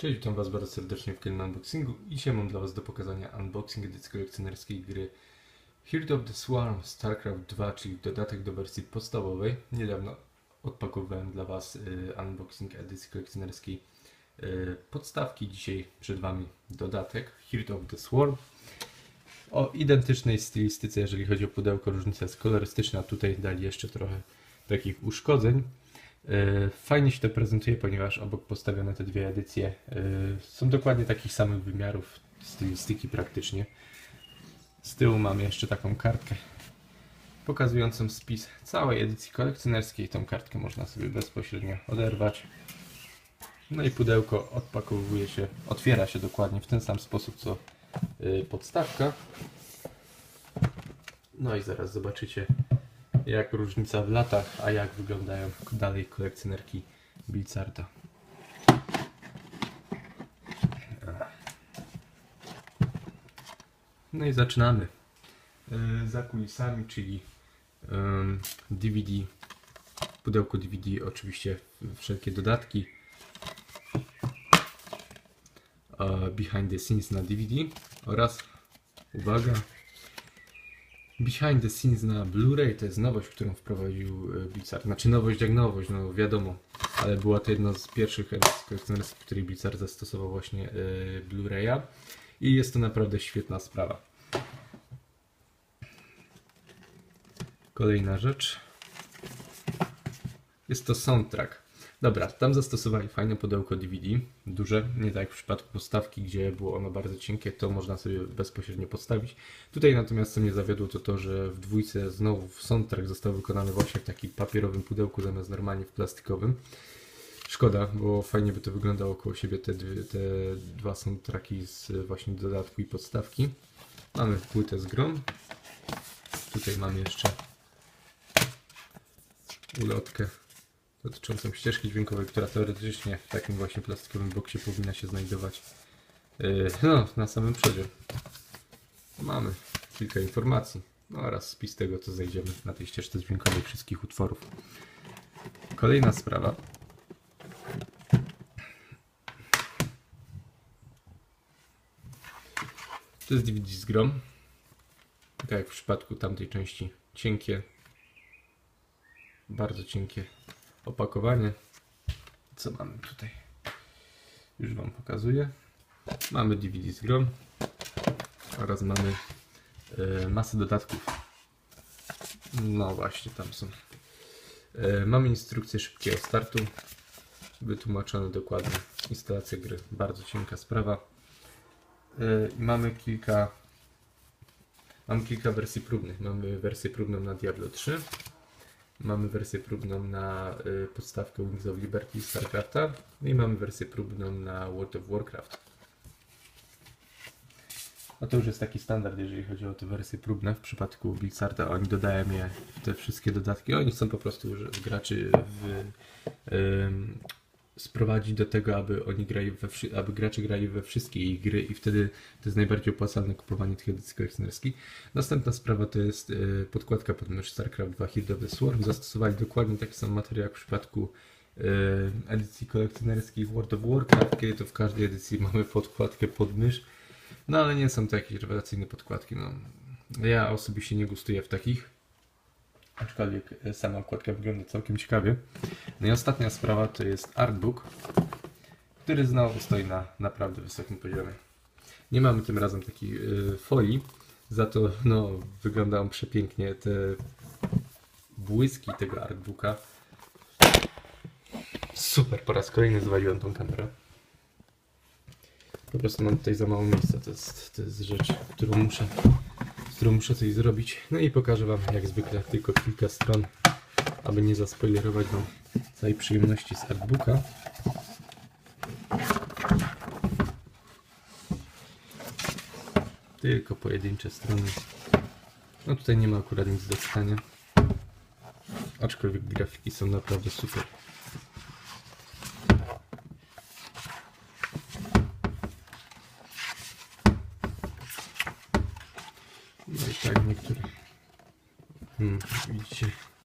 Cześć, witam Was bardzo serdecznie w kolejnym unboxingu i dzisiaj mam dla Was do pokazania unboxing edycji kolekcjonerskiej gry Heart of the Swarm StarCraft 2, czyli dodatek do wersji podstawowej. Niedawno odpakowałem dla Was y, unboxing edycji kolekcjonerskiej y, podstawki. Dzisiaj przed Wami dodatek Heart of the Swarm. O identycznej stylistyce, jeżeli chodzi o pudełko, różnica jest kolorystyczna. Tutaj dali jeszcze trochę takich uszkodzeń. E, Fajnie się to prezentuje, ponieważ obok postawione te dwie edycje e, są dokładnie takich samych wymiarów, stylistyki praktycznie. Z tyłu mamy jeszcze taką kartkę pokazującą spis całej edycji kolekcjonerskiej. Tą kartkę można sobie bezpośrednio oderwać. No i pudełko odpakowuje się, otwiera się dokładnie w ten sam sposób co e, podstawka. No i zaraz zobaczycie jak różnica w latach, a jak wyglądają dalej kolekcjonerki Blizzarda. No i zaczynamy. Yy, Za kulisami, czyli ym, DVD, pudełko DVD, oczywiście wszelkie dodatki. e, Behind the scenes na DVD oraz, uwaga, Behind the scenes na Blu-ray to jest nowość, którą wprowadził e, Blizzard. Znaczy nowość jak nowość, no wiadomo, ale była to jedna z pierwszych edycji kolekcjonerskich, w której Blizzard zastosował właśnie e, Blu-raya i jest to naprawdę świetna sprawa. Kolejna rzecz. Jest to soundtrack. Dobra, tam zastosowali fajne pudełko DVD, duże, nie tak jak w przypadku podstawki, gdzie było ono bardzo cienkie, to można sobie bezpośrednio podstawić. Tutaj natomiast co mnie zawiodło to to, że w dwójce znowu soundtrack został wykonany właśnie w takim papierowym pudełku zamiast normalnie w plastikowym. Szkoda, bo fajnie by to wyglądało koło siebie te, dwie, te dwa soundtracki z właśnie dodatku i podstawki. Mamy płytę z grom. Tutaj mamy jeszcze ulotkę dotyczącą ścieżki dźwiękowej, która teoretycznie w takim właśnie plastikowym boksie powinna się znajdować yy, no, na samym przodzie. Mamy kilka informacji no, oraz spis tego, co znajdziemy na tej ścieżce dźwiękowej wszystkich utworów. Kolejna sprawa. To jest DVD z grom. Tak jak w przypadku tamtej części, cienkie, bardzo cienkie opakowanie. Co mamy tutaj? Już Wam pokazuję. Mamy DVD z grom oraz mamy e, masę dodatków. No właśnie, tam są. E, mamy instrukcję szybkiego startu. Wytłumaczone dokładnie instalacja gry. Bardzo cienka sprawa. I mamy kilka Mam kilka wersji próbnych. Mamy wersję próbną na Diablo 3, Mamy wersję próbną na y, podstawkę Wings of Liberty StarCrafta no i mamy wersję próbną na World of Warcraft. No to już jest taki standard, jeżeli chodzi o te wersje próbne. W przypadku Blizzarda oni dodają je te wszystkie dodatki. Oni chcą po prostu graczy w, ym, sprowadzić do tego, aby oni grali we, aby gracze grali we wszystkie ich gry i wtedy to jest najbardziej opłacalne kupowanie tych edycji kolekcjonerskich. Następna sprawa to jest y, podkładka pod mysz StarCraft 2 Heart of the Swarm. Zastosowali dokładnie taki sam materiał jak w przypadku y, edycji kolekcjonerskiej World of Warcraft, kiedy to w każdej edycji mamy podkładkę pod mysz. No ale nie są to jakieś rewelacyjne podkładki. No. Ja osobiście nie gustuję w takich. Aczkolwiek e, sama okładka wygląda całkiem ciekawie. No i ostatnia sprawa to jest artbook, który znowu stoi na naprawdę wysokim poziomie. Nie mamy tym razem takiej y, folii, za to no, wygląda on przepięknie. Te błyski tego artbooka. Super, po raz kolejny zwaliłem tą kamerę. Po prostu mam tutaj za mało miejsca. To jest, to jest rzecz, którą muszę, którą muszę coś zrobić. No i pokażę Wam jak zwykle tylko kilka stron, aby nie zaspoilerować Wam całej przyjemności z artbooka. Tylko pojedyncze strony. No tutaj nie ma akurat nic do czytania. Aczkolwiek grafiki są naprawdę super. так некоторые. Видите.